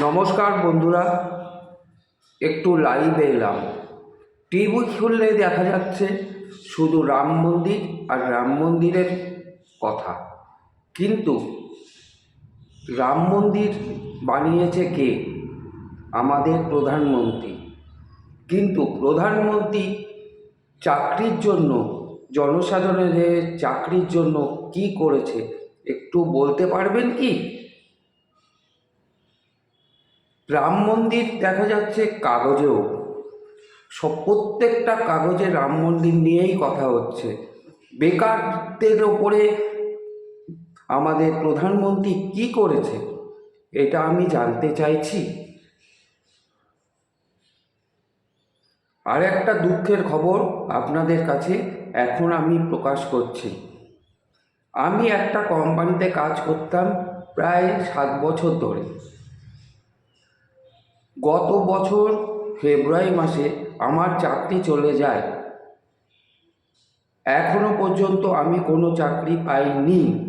নমস্কার বন্ধুরা, একটু লাইভে এলাম। টিভি খুললে দেখা যাচ্ছে শুধু রাম মন্দির আর রাম মন্দিরের কথা। কিন্তু রাম মন্দির বানিয়েছে কে? আমাদের প্রধানমন্ত্রী। কিন্তু প্রধানমন্ত্রী চাকরির জন্য, জনসাধারণের চাকরির জন্য কি করেছে, একটু বলতে পারবেন কি? রাম মন্দির দেখা যাচ্ছে কাগজেও। সব প্রত্যেকটা কাগজে রাম মন্দির নিয়েই কথা হচ্ছে। বেকারদের ওপরে আমাদের প্রধানমন্ত্রী কি করেছে, এটা আমি জানতে চাইছি। আর একটা দুঃখের খবর আপনাদের কাছে এখন আমি প্রকাশ করছি। আমি একটা কোম্পানিতে কাজ করতাম প্রায় সাত বছর ধরে। গত বছর ফেব্রুয়ারি মাসে আমার চাকরি চলে যায়। এখনও পর্যন্ত আমি কোনো চাকরি পাইনি।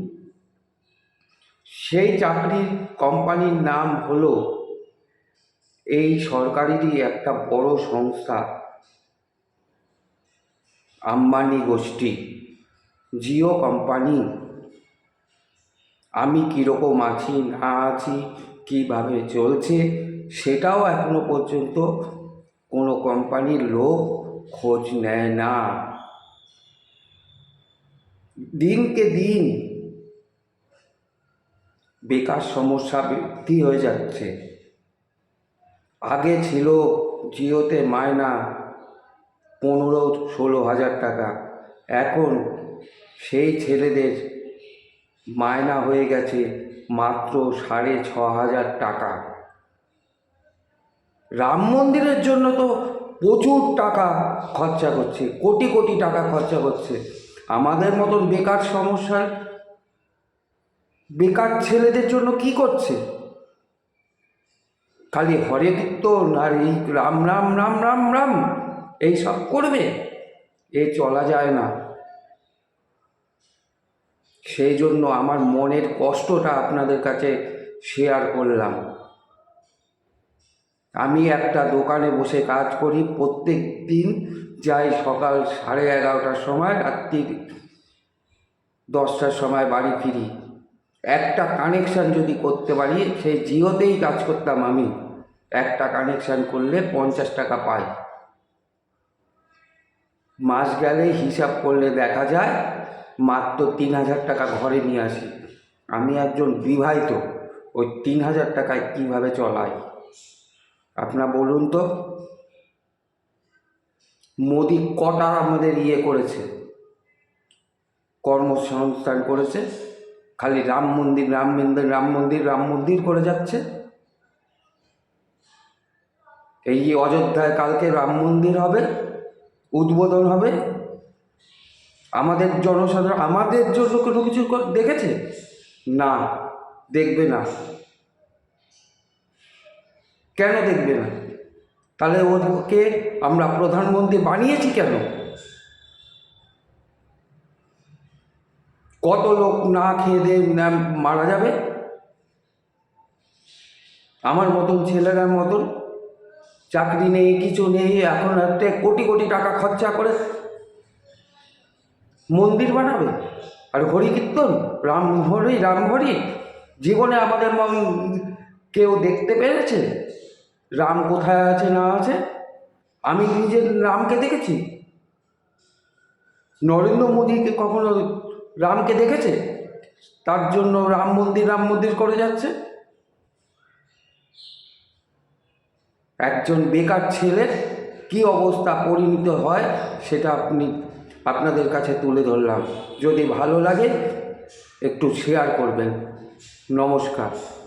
সেই চাকরির কোম্পানির নাম হলো এই সরকারেরই একটা বড় সংস্থা, আম্বানি গোষ্ঠী, জিও কোম্পানি। আমি কীরকম আছি, না আছি, কীভাবে চলছে সেটাও এখনও পর্যন্ত কোনো কোম্পানির লোক খোঁজ নেয় না। দিনকে দিন বেকার সমস্যা বৃদ্ধি হয়ে যাচ্ছে। আগে ছিল জিওতে মায়না পনেরো, ষোলো হাজার টাকা। এখন সেই ছেলেদের মায়না হয়ে গেছে মাত্র সাড়ে ছ হাজার টাকা। রাম মন্দিরের জন্য তো প্রচুর টাকা খরচা করছে, কোটি কোটি টাকা খরচা করছে। আমাদের মতন বেকার সমস্যার বেকার ছেলেদের জন্য কি করছে? খালি হরে কীর্তন আর এই রাম রাম রাম রাম রাম, এই সব করবে, এ চলা যায় না। সেই জন্য আমার মনের কষ্টটা আপনাদের কাছে শেয়ার করলাম। আমি একটা দোকানে বসে কাজ করি, প্রত্যেক দিন যাই সকাল সাড়ে এগারোটার সময় রাত্রি দশটার সময় বাড়ি ফিরি। একটা কানেকশান যদি করতে পারি, সেই জিওতেই কাজ করতাম আমি। একটা কানেকশান করলে পঞ্চাশ টাকা পাই। মাস গেলে হিসাব করলে দেখা যায়, মাত্র তিন হাজার টাকা ঘরে নিয়ে আসি। আমি একজন বিবাহিত, ওই তিন হাজার টাকায় কীভাবে চলাই? আপনার বলুন তো, মোদি কটা আমাদের ইয়ে করেছে? কর্মসংস্থান করেছে, খালি রাম মন্দির রাম মন্দির রাম মন্দির রাম মন্দির করে যাচ্ছে? এই অযোধ্যায় কালকে রাম মন্দির হবে, উদ্বোধন হবে, আমাদের জনসাধারণ, আমাদের জন্য কোনো কিছু দেখেছে? না, দেখবে না। কেন দেখবে না? তাহলে ওকে আমরা প্রধানমন্ত্রী বানিয়েছি কেন? কত লোক না খেয়ে দিয়ে মারা যাবে? আমার মতন ছেলেরার মতন চাকরি নেই, কিছু নেই, এখন একটা কোটি কোটি টাকা খরচা করে মন্দির বানাবে। আর হরি কীর্তন? রাম হরি রাম হরি জীবনে আমাদের কেউ দেখতে পেরেছে রাম কোথায় আছে, না আছে? আমি নিজের রামকে দেখেছি। নরেন্দ্র মোদীকে কখনো রামকে দেখেছে? তার জন্য রাম মন্দির রাম মন্দির করে যাচ্ছে। একজন বেকার ছেলের কি অবস্থা পরিণত হয় সেটা আপনি আপনাদের কাছে তুলে ধরলাম। যদি ভালো লাগে, একটু শেয়ার করবেন। নমস্কার।